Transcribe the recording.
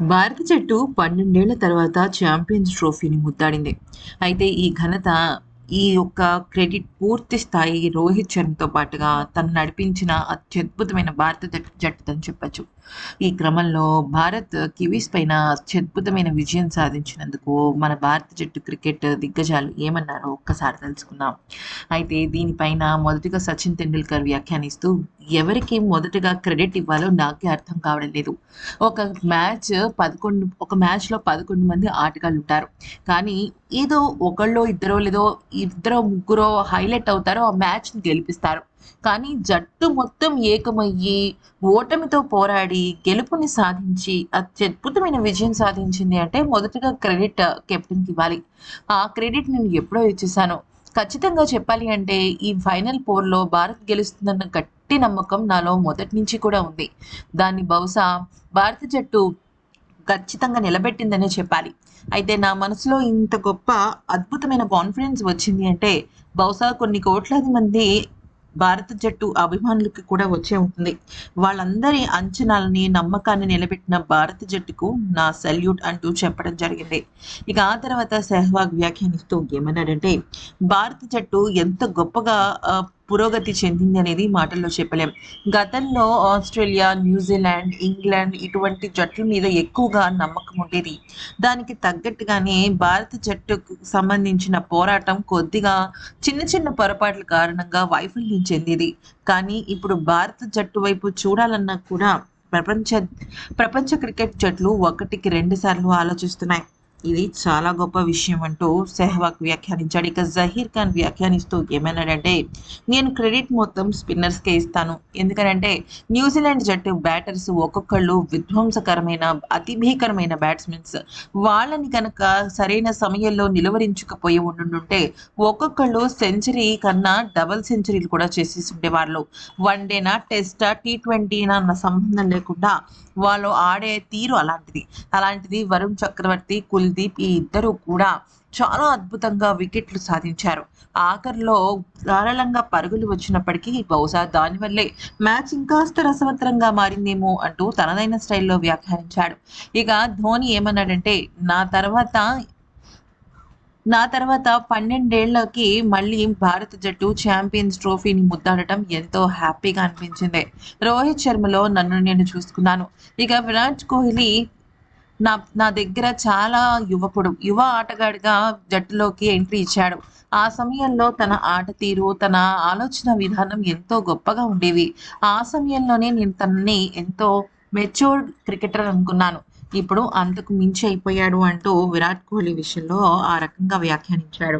భారత జట్టు పన్నెండేళ్ళ తర్వాత ఛాంపియన్స్ ట్రోఫీని ముద్దాడింది. అయితే ఈ ఘనత ఈ యొక్క క్రెడిట్ పూర్తి స్థాయి రోహిత్ శర్మతో పాటుగా తను నడిపించిన అత్యద్భుతమైన భారత జట్టు జట్టుదని చెప్పచ్చు. ఈ క్రమంలో భారత్ కివీస్ పైన అత్యద్భుతమైన విజయం సాధించినందుకు మన భారత జట్టు క్రికెట్ దిగ్గజాలు ఏమన్నారో ఒక్కసారి తెలుసుకుందాం. అయితే దీనిపైన మొదటిగా సచిన్ తెండూల్కర్ వ్యాఖ్యానిస్తూ ఎవరికి మొదటగా క్రెడిట్ ఇవ్వాలో నాకే అర్థం కావడం లేదు. ఒక మ్యాచ్ పదకొండు ఒక మ్యాచ్లో పదకొండు మంది ఆటగాళ్ళు ఉంటారు కానీ ఏదో ఒకళ్ళో ఇద్దరో లేదో ఇద్దరో ముగ్గురో హైలైట్ అవుతారో ఆ మ్యాచ్ని గెలిపిస్తారు. కానీ జట్టు మొత్తం ఏకమయ్యి ఓటమితో పోరాడి గెలుపుని సాధించి అత్యద్భుతమైన విజయం సాధించింది అంటే మొదటగా క్రెడిట్ కెప్టెన్కి ఇవ్వాలి. ఆ క్రెడిట్ నేను ఎప్పుడో ఇచ్చేసాను ఖచ్చితంగా చెప్పాలి అంటే ఈ ఫైనల్ పోర్లో భారత్ గెలుస్తుందన్న గట్టి నమ్మకం నాలో మొదటి నుంచి కూడా ఉంది. దాన్ని బహుశా భారత జట్టు ఖచ్చితంగా నిలబెట్టిందనే చెప్పాలి. అయితే నా మనసులో ఇంత గొప్ప అద్భుతమైన కాన్ఫిడెన్స్ వచ్చింది అంటే బహుశా కొన్ని కోట్లాది మంది భారత జట్టు అభిమానులకి కూడా వచ్చే ఉంటుంది. వాళ్ళందరి అంచనాలని నమ్మకాన్ని నిలబెట్టిన భారత జట్టుకు నా సెల్యూట్ అంటూ చెప్పడం జరిగింది. ఇక ఆ తర్వాత సెహ్వాగ్ వ్యాఖ్యానిస్తూ ఏమన్నాడంటే భారత జట్టు ఎంత గొప్పగా ఆ, పురోగతి చెందింది అనేది మాటల్లో చెప్పలేం. గతంలో ఆస్ట్రేలియా న్యూజిలాండ్ ఇంగ్లాండ్ ఇటువంటి జట్ల మీద ఎక్కువగా నమ్మకం ఉండేది. దానికి తగ్గట్టుగానే భారత జట్టుకు సంబంధించిన పోరాటం కొద్దిగా చిన్న చిన్న పొరపాట్ల కారణంగా వైఫల్యం చెందేది. కానీ ఇప్పుడు భారత జట్టు వైపు చూడాలన్నా కూడా ప్రపంచ ప్రపంచ క్రికెట్ జట్లు ఒకటికి రెండు సార్లు ఆలోచిస్తున్నాయి. ఇది చాలా గొప్ప విషయం అంటూ సెహ్వాగ్ వ్యాఖ్యానించాడు. ఇక జహీర్ ఖాన్ వ్యాఖ్యానిస్తూ ఏమన్నాడంటే నేను క్రెడిట్ మొత్తం స్పిన్నర్స్కే ఇస్తాను. ఎందుకనంటే న్యూజిలాండ్ జట్టు బ్యాటర్స్ ఒక్కొక్కళ్ళు విధ్వంసకరమైన అతి భీకరమైన బ్యాట్స్మెన్స్. వాళ్ళని కనుక సరైన సమయంలో నిలువరించకపోయి ఉండుంటే ఒక్కొక్కళ్ళు సెంచరీ కన్నా డబల్ సెంచరీలు కూడా చేసేసి ఉండేవాళ్ళు వన్ డేనా టెస్టా టీ ట్వంటీనా అన్న సంబంధం లేకుండా వాళ్ళు ఆడే తీరు అలాంటిది. అలాంటిది వరుణ్ చక్రవర్తి కుల్ కుల్దీప్ ఈ ఇద్దరు కూడా చాలా అద్భుతంగా వికెట్లు సాధించారు. ఆఖరిలో ధారాళంగా పరుగులు వచ్చినప్పటికీ బహుశా దానివల్లే మ్యాచ్ ఇంకాస్త రసవత్తరంగా మారిందేమో అంటూ తనదైన స్టైల్లో వ్యాఖ్యానించాడు. ఇక ధోని ఏమన్నాడంటే నా తర్వాత నా తర్వాత పన్నెండేళ్ళకి మళ్ళీ భారత జట్టు ఛాంపియన్స్ ట్రోఫీని ముద్దాడటం ఎంతో హ్యాపీగా అనిపించింది. రోహిత్ శర్మలో నన్ను నేను చూసుకున్నాను. ఇక విరాట్ కోహ్లీ నా నా దగ్గర చాలా యువకుడు యువ ఆటగాడిగా జట్టులోకి ఎంట్రీ ఇచ్చాడు. ఆ సమయంలో తన ఆట తీరు తన ఆలోచన విధానం ఎంతో గొప్పగా ఉండేవి. ఆ సమయంలోనే నేను తనని ఎంతో మెచ్యూర్డ్ క్రికెటర్ అనుకున్నాను. ఇప్పుడు అంతకు మించి అయిపోయాడు అంటూ విరాట్ కోహ్లీ విషయంలో ఆ రకంగా వ్యాఖ్యానించాడు.